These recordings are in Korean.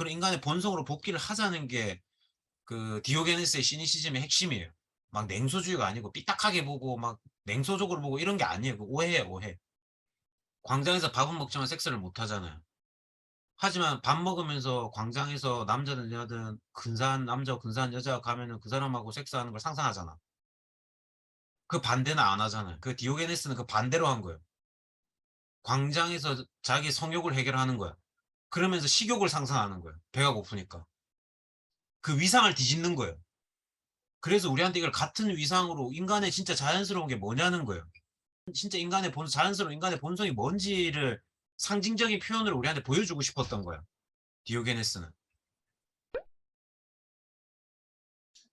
그런 인간의 본성으로 복귀를 하자는 게 그 디오게네스의 시니시즘의 핵심이에요. 막 냉소주의가 아니고 삐딱하게 보고 막 냉소적으로 보고 이런 게 아니에요. 그 오해예요, 오해. 광장에서 밥은 먹지만 섹스를 못 하잖아요. 하지만 밥 먹으면서 광장에서 남자든 여자든 근사한 남자, 근사한 여자가 가면은 그 사람하고 섹스하는 걸 상상하잖아. 그 반대는 안 하잖아요. 그 디오게네스는 그 반대로 한 거예요. 광장에서 자기 성욕을 해결하는 거야. 그러면서 식욕을 상상하는 거예요. 배가 고프니까. 그 위상을 뒤집는 거예요. 그래서 우리한테 이걸 같은 위상으로 인간의 진짜 자연스러운 게 뭐냐는 거예요. 진짜 인간의 본 자연스러운 인간의 본성이 뭔지를 상징적인 표현으로 우리한테 보여주고 싶었던 거야. 디오게네스는.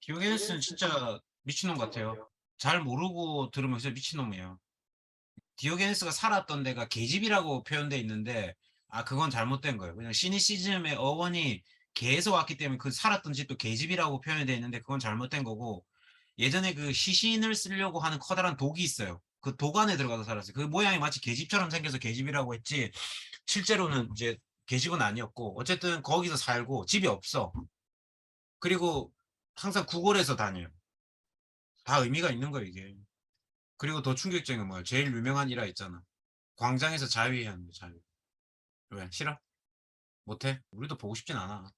디오게네스는 진짜 미친놈 같아요. 잘 모르고 들으면 진짜 미친놈이에요. 디오게네스가 살았던 데가 계집이라고 표현돼 있는데 아 그건 잘못된 거예요. 그냥 시니시즘의 어원이 개에서 왔기 때문에 그 살았던 집도 계집이라고 표현돼 있는데 그건 잘못된 거고 예전에 그 시신을 쓰려고 하는 커다란 독이 있어요. 그 독 안에 들어가서 살았어요. 그 모양이 마치 계집처럼 생겨서 계집이라고 했지 실제로는 이제 계집은 아니었고 어쨌든 거기서 살고 집이 없어. 그리고 항상 구걸해서 다녀요. 다 의미가 있는 거예요 이게. 그리고 더 충격적인 건 뭐야? 제일 유명한 일화 있잖아. 광장에서 자위하는 거 자위. 왜? 싫어? 못해? 우리도 보고 싶진 않아.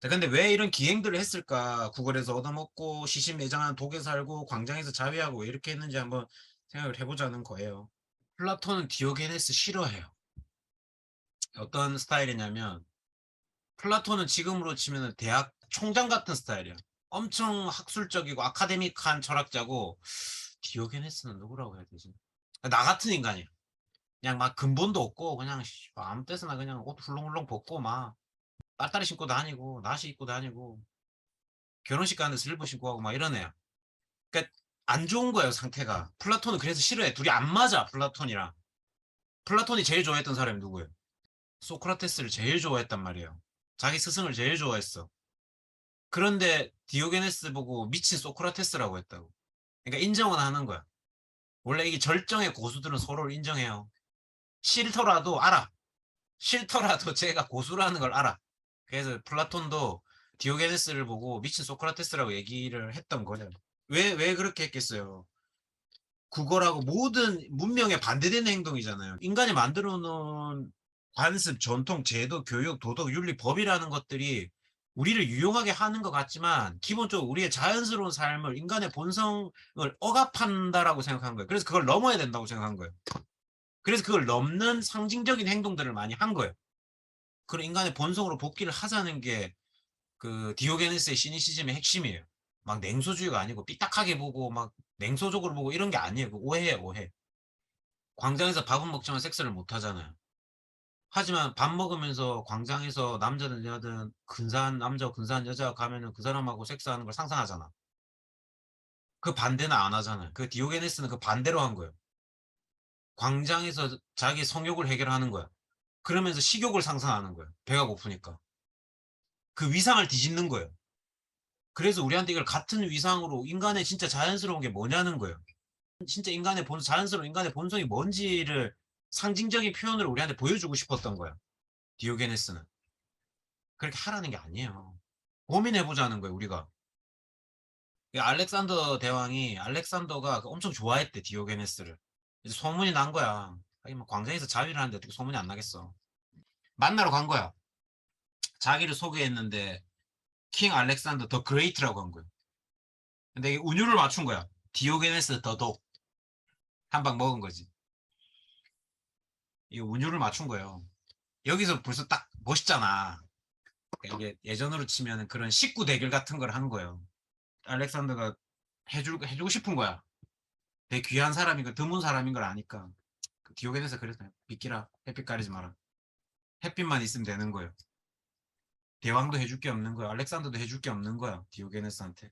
자, 근데 왜 이런 기행들을 했을까? 구걸에서 얻어먹고 시신 매장한 독에 살고 광장에서 자위하고 왜 이렇게 했는지 한번 생각을 해보자는 거예요. 플라톤은 디오게네스 싫어해요. 어떤 스타일이냐면 플라톤은 지금으로 치면 대학 총장 같은 스타일이야. 엄청 학술적이고 아카데믹한 철학자고 디오게네스는 누구라고 해야 되지? 나 같은 인간이야. 그냥 막 근본도 없고 그냥 씨, 뭐 아무 때서나 그냥 옷 훌렁훌렁 벗고 막 빨다리 신고 다니고 나시 입고 다니고 결혼식 가는데 슬리퍼 신고 하고 막 애야. 그러니까 안 좋은 거예요 상태가. 플라톤은 그래서 싫어해. 둘이 안 맞아 플라톤이랑. 플라톤이 제일 좋아했던 사람이 누구예요? 소크라테스를 제일 좋아했단 말이에요. 자기 스승을 제일 좋아했어. 그런데 디오게네스 보고 미친 소크라테스라고 했다고. 그러니까 인정은 하는 거야. 원래 이게 절정의 고수들은 서로를 인정해요. 싫더라도 알아. 싫더라도 제가 고수라는 걸 알아. 그래서 플라톤도 디오게네스를 보고 미친 소크라테스라고 얘기를 했던 거죠. 왜, 왜 그렇게 했겠어요? 국어라고 모든 문명에 반대되는 행동이잖아요. 인간이 만들어 놓은 관습, 전통, 제도, 교육, 도덕, 윤리, 법이라는 것들이 우리를 유용하게 하는 것 같지만 기본적으로 우리의 자연스러운 삶을 인간의 본성을 억압한다라고 생각한 거예요. 그래서 그걸 넘어야 된다고 생각한 거예요. 그래서 그걸 넘는 상징적인 행동들을 많이 한 거예요. 그런 인간의 본성으로 복귀를 하자는 게 그 디오게네스의 시니시즘의 핵심이에요. 막 냉소주의가 아니고 삐딱하게 보고 막 냉소적으로 보고 이런 게 아니에요. 그 오해예요, 오해. 광장에서 밥은 먹지만 섹스를 못 하잖아요. 하지만 밥 먹으면서 광장에서 남자든 여자든 근사한 남자, 근사한 여자가 가면은 그 사람하고 섹스하는 걸 상상하잖아. 그 반대는 안 하잖아요. 그 디오게네스는 그 반대로 한 거예요. 광장에서 자기 성욕을 해결하는 거야. 그러면서 식욕을 상상하는 거예요. 배가 고프니까. 그 위상을 뒤집는 거예요. 그래서 우리한테 이걸 같은 위상으로 인간의 진짜 자연스러운 게 뭐냐는 거예요. 진짜 인간의 본 자연스러운 인간의 본성이 뭔지를 상징적인 표현으로 우리한테 보여주고 싶었던 거야. 디오게네스는. 그렇게 하라는 게 아니에요. 고민해보자는 거예요, 우리가. 이 알렉산더 대왕이 알렉산더가 그 엄청 좋아했대, 디오게네스를. 이제 소문이 난 거야. 아니, 뭐 광장에서 자위를 하는데 어떻게 소문이 안 나겠어. 만나러 간 거야. 자기를 소개했는데 킹 알렉산더 더 그레이트라고 한 거야. 근데 이게 운율을 맞춘 거야. 디오게네스 더 독. 한 방 먹은 거지. 이 운율을 맞춘 거예요. 여기서 벌써 딱 멋있잖아. 이게 예전으로 치면 그런 식구 대결 같은 걸 한 거예요. 알렉산더가 해줄, 해주고 싶은 거야. 되게 귀한 사람인 거, 드문 사람인 걸 아니까. 그 디오게네스 그래서 비키라. 햇빛 가리지 마라. 햇빛만 있으면 되는 거예요. 대왕도 해줄 게 없는 거야. 알렉산더도 해줄 게 없는 거야. 디오게네스한테.